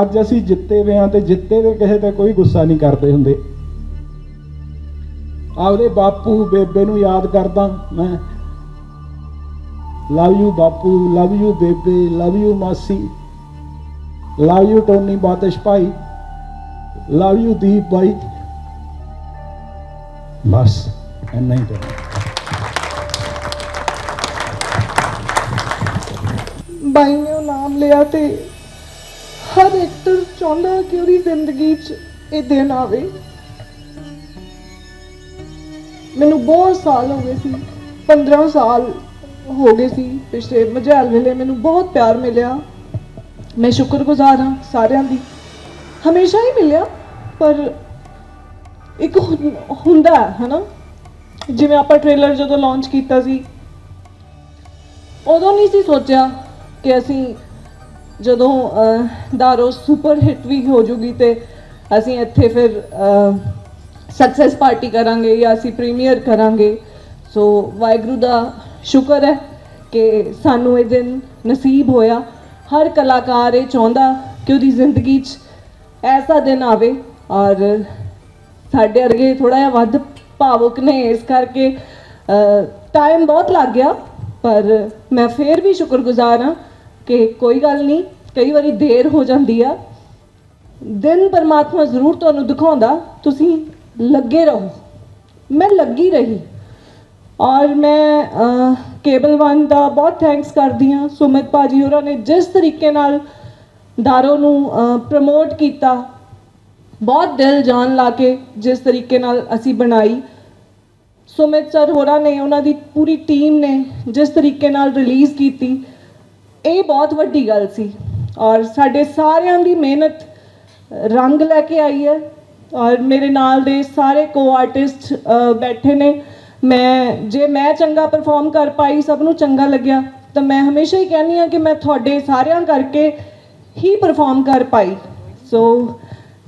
ਅੱਜ ਅਸੀਂ ਜਿੱਤੇ ਵੇ ਹਾਂ ਤੇ ਜਿੱਤੇ ਵੇ ਕਿਸੇ ਤੇ ਕੋਈ ਗੁੱਸਾ ਨਹੀਂ ਕਰਦੇ ਹੁੰਦੇ। ਆਪਦੇ ਬਾਪੂ ਬੇਬੇ ਨੂੰ ਯਾਦ ਕਰਦਾ ਮੈਂ। ਲਵ ਯੂ ਬਾਪੂ ਲਵ ਯੂ ਬੇਬੇ ਲਵ ਯੂ ਮਾਸੀ। ਲਵ ਯੂ ਟੋਨੀ ਬਾਤਿਸ਼ ਭਾਈ। ਲਵ ਯੂ ਦੀਪ ਭਾਈ ਬਸ, ਇੰਨਾ ਹੀ ਕਹਿਣਾ ਬਾਈ ਨੇ ਨਾਮ ਲਿਆ ਤੇ ਹਰ ਐਕਟਰ ਚਾਹੁੰਦਾ ਕਿ ਉਹਦੀ ਜ਼ਿੰਦਗੀ 'ਚ ਇਹ ਦਿਨ ਆਵੇ। ਮੈਨੂੰ ਬਹੁਤ ਸਾਲ ਹੋ ਗਏ ਸੀ 15 ਸਾਲ ਹੋ ਗਏ ਸੀ ਪਿਛਲੇ ਮਝੈਲ ਵੇਲੇ ਮੈਨੂੰ ਬਹੁਤ ਪਿਆਰ ਮਿਲਿਆ। ਮੈਂ ਸ਼ੁਕਰਗੁਜ਼ਾਰ ਹਾਂ ਸਾਰਿਆਂ ਦੀ। ਹਮੇਸ਼ਾ ਹੀ ਮਿਲਿਆ, ਪਰ ਇੱਕ ਹੁੰਦਾ ਹੈ ਨਾ ਜਿਵੇਂ ਆਪਾਂ ਟ੍ਰੇਲਰ ਜਦੋਂ ਲਾਂਚ ਕੀਤਾ ਸੀ, ਉਦੋਂ ਨਹੀਂ ਸੀ ਸੋਚਿਆ ਕਿ ਅਸੀਂ ਜਦੋਂ ਅਹ, ਦਾਰੋ ਸੁਪਰ ਹਿੱਟ ਵੀ ਹੋ ਜੂਗੀ ਤੇ ਅਸੀਂ ਇੱਥੇ ਫਿਰ ਸਕਸੈਸ ਪਾਰਟੀ ਕਰਾਂਗੇ ਜਾਂ ਅਸੀਂ ਪ੍ਰੀਮੀਅਰ ਕਰਾਂਗੇ। ਸੋ ਵਾਹਿਗੁਰੂ ਦਾ ਸ਼ੁਕਰ ਹੈ ਕਿ ਸਾਨੂੰ ਇਹ ਦਿਨ ਨਸੀਬ ਹੋਇਆ। ਹਰ ਕਲਾਕਾਰ ਇਹ ਚਾਹੁੰਦਾ ਕਿ ਉਹਦੀ ਜ਼ਿੰਦਗੀ 'ਚ ਐਸਾ ਦਿਨ ਆਵੇ ਔਰ ਸਾਡੇ ਅਰਗੇ ਥੋੜਾ ਜਿਹਾ ਵੱਧ ਭਾਵੁਕ ਨੇ ਇਸ ਕਰਕੇ ਟਾਈਮ ਬਹੁਤ ਲੱਗ ਗਿਆ। ਪਰ ਮੈਂ ਫੇਰ ਵੀ ਸ਼ੁਕਰਗੁਜ਼ਾਰ ਹਾਂ ਕਿ ਕੋਈ ਗੱਲ ਨਹੀਂ, ਕਈ ਵਾਰੀ ਦੇਰ ਹੋ ਜਾਂਦੀ ਆ। ਦਿਨ ਪਰਮਾਤਮਾ ਜ਼ਰੂਰ ਤੁਹਾਨੂੰ ਦਿਖਾਉਂਦਾ, ਤੁਸੀਂ ਲੱਗੇ ਰਹੋ। ਮੈਂ ਲੱਗੀ ਰਹੀ। ਔਰ ਮੈਂ ਕੇਬਲ ਵਨ ਦਾ ਬਹੁਤ ਥੈਂਕਸ ਕਰਦੀ ਹਾਂ। ਸੁਮਿਤ ਭਾਜੀ ਹੋਰਾਂ ਨੇ ਜਿਸ ਤਰੀਕੇ ਨਾਲ ਦਾਰੋ ਨੂੰ ਪ੍ਰਮੋਟ ਕੀਤਾ, ਬਹੁਤ ਦਿਲ ਜਾਨ ਲਾ ਕੇ ਜਿਸ ਤਰੀਕੇ ਨਾਲ ਅਸੀਂ ਬਣਾਈ। ਸੁਮਿਤ ਸਰ ਹੋਰਾਂ ਨੇ, ਉਹਨਾਂ ਦੀ ਪੂਰੀ ਟੀਮ ਨੇ ਜਿਸ ਤਰੀਕੇ ਨਾਲ ਰਿਲੀਜ਼ ਕੀਤੀ। ਇਹ ਬਹੁਤ ਵੱਡੀ ਗੱਲ ਸੀ ਔਰ ਸਾਡੇ ਸਾਰਿਆਂ ਦੀ ਮਿਹਨਤ ਰੰਗ ਲੈ ਕੇ ਆਈ ਹੈ ਔਰ ਮੇਰੇ ਨਾਲ ਦੇ ਸਾਰੇ ਕੋ ਆਰਟਿਸਟ ਬੈਠੇ ਨੇ। ਮੈਂ, ਜੇ ਮੈਂ ਚੰਗਾ ਪਰਫਾਰਮ ਕਰ ਪਾਈ, ਸਭ ਨੂੰ ਚੰਗਾ ਲੱਗਿਆ, ਤਾਂ ਮੈਂ ਹਮੇਸ਼ਾ ਹੀ ਕਹਿੰਦੀ ਆ ਕਿ ਮੈਂ ਤੁਹਾਡੇ ਸਾਰਿਆਂ ਕਰਕੇ ਹੀ ਪਰਫਾਰਮ ਕਰ ਪਾਈ। So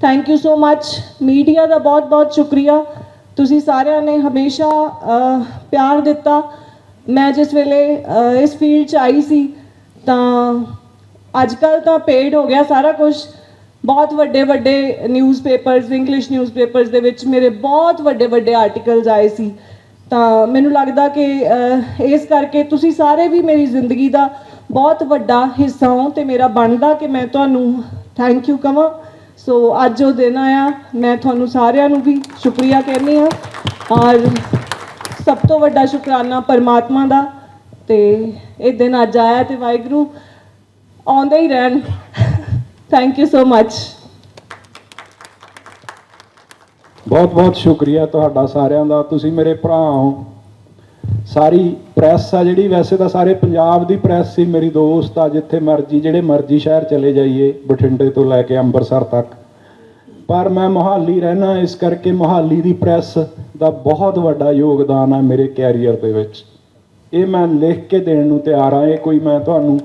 thank you so much media ਦਾ ਬਹੁਤ ਬਹੁਤ ਸ਼ੁਕਰੀਆ। ਤੁਸੀਂ ਸਾਰਿਆਂ ਨੇ ਹਮੇਸ਼ਾ ਪਿਆਰ ਦਿੱਤਾ। ਮੈਂ ਜਿਸ ਵੇਲੇ ਇਸ ਫੀਲਡ 'ਚ ਆਈ ਸੀ ਤਾਂ ਅੱਜ ਕੱਲ ਤਾਂ ਪੇਡ ਹੋ ਗਿਆ ਸਾਰਾ ਕੁਝ ਬਹੁਤ ਵੱਡੇ ਵੱਡੇ ਨਿਊਜ਼ਪੇਪਰਸ ਇੰਗਲਿਸ਼ ਨਿਊਜ਼ਪੇਪਰਸ ਦੇ ਵਿੱਚ ਮੇਰੇ ਬਹੁਤ ਵੱਡੇ ਵੱਡੇ ਆਰਟੀਕਲਸ ਆਏ ਸੀ। ਤਾਂ ਮੈਨੂੰ ਲੱਗਦਾ ਕਿ ਇਸ ਕਰਕੇ ਤੁਸੀਂ ਸਾਰੇ ਵੀ ਮੇਰੀ ਜ਼ਿੰਦਗੀ ਦਾ ਬਹੁਤ ਵੱਡਾ ਹਿੱਸਾ ਹੋ ਤੇ ਮੇਰਾ ਬਣਦਾ ਕਿ ਮੈਂ ਤੁਹਾਨੂੰ ਥੈਂਕ ਯੂ ਕਹਾਂ ਸੋ ਅੱਜ ਉਹ ਦਿਨ ਆਇਆ, ਮੈਂ ਤੁਹਾਨੂੰ ਸਾਰਿਆਂ ਨੂੰ ਵੀ ਸ਼ੁਕਰੀਆ ਕਹਿੰਦੀ ਹਾਂ। ਔਰ ਸਭ ਤੋਂ ਵੱਡਾ ਸ਼ੁਕਰਾਨਾ ਪਰਮਾਤਮਾ ਦਾ। ਤੇ ਇਹ ਦਿਨ ਅੱਜ ਆਇਆ ਤੇ ਵਾਹਿਗੁਰੂ ਆਉਂਦੇ ਹੀ ਰਹਿਣ। ਥੈਂਕ ਯੂ ਸੋ ਮੱਚ ਬਹੁਤ ਬਹੁਤ ਸ਼ੁਕਰੀਆ ਤੁਹਾਡਾ ਸਾਰਿਆਂ ਦਾ। ਤੁਸੀਂ ਮੇਰੇ ਭਰਾ ਹੋ। ਸਾਰੀ ਪ੍ਰੈਸ ਆ ਜਿਹੜੀ, ਵੈਸੇ ਤਾਂ ਸਾਰੇ ਪੰਜਾਬ ਦੀ ਪ੍ਰੈਸ ਸੀ, ਮੇਰੀ ਦੋਸਤ ਆ, ਜਿੱਥੇ ਮਰਜ਼ੀ, ਜਿਹੜੇ ਮਰਜ਼ੀ ਸ਼ਹਿਰ ਚਲੇ ਜਾਈਏ, ਬਠਿੰਡੇ ਤੋਂ ਲੈ ਕੇ ਅੰਮ੍ਰਿਤਸਰ ਤੱਕ। ਪਰ ਮੈਂ ਮੁਹਾਲੀ ਰਹਿਣਾ ਇਸ ਕਰਕੇ ਮੁਹਾਲੀ ਦੀ ਪ੍ਰੈਸ ਦਾ ਬਹੁਤ ਵੱਡਾ ਯੋਗਦਾਨ ਆ ਮੇਰੇ ਕੈਰੀਅਰ ਦੇ ਵਿੱਚ। ਇਹ ਮੈਂ ਲਿਖ ਕੇ ਦੇਣ ਨੂੰ ਤਿਆਰ ਹਾਂ, ਇਹ ਕੋਈ ਮੈਂ ਤੁਹਾਨੂੰ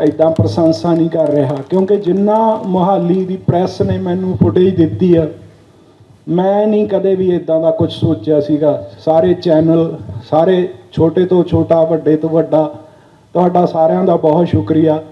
ਐਦਾਂ ਪ੍ਰਸ਼ੰਸਾ ਨਹੀਂ ਕਰ ਰਿਹਾ। ਕਿਉਂਕਿ ਜਿੰਨਾ ਮੁਹਾਲੀ ਦੀ ਪ੍ਰੈਸ ਨੇ ਮੈਨੂੰ ਫੁਟੇਜ ਦਿੱਤੀ ਆ, ਮੈਂ ਨਹੀਂ ਕਦੇ ਵੀ ਇਦਾਂ ਦਾ ਕੁਝ ਸੋਚਿਆ ਸੀਗਾ। ਸਾਰੇ ਚੈਨਲ ਸਾਰੇ ਛੋਟੇ ਤੋਂ ਛੋਟਾ, ਵੱਡੇ ਤੋਂ ਵੱਡਾ, ਤੁਹਾਡਾ ਸਾਰਿਆਂ ਦਾ ਬਹੁਤ ਸ਼ੁਕਰੀਆ।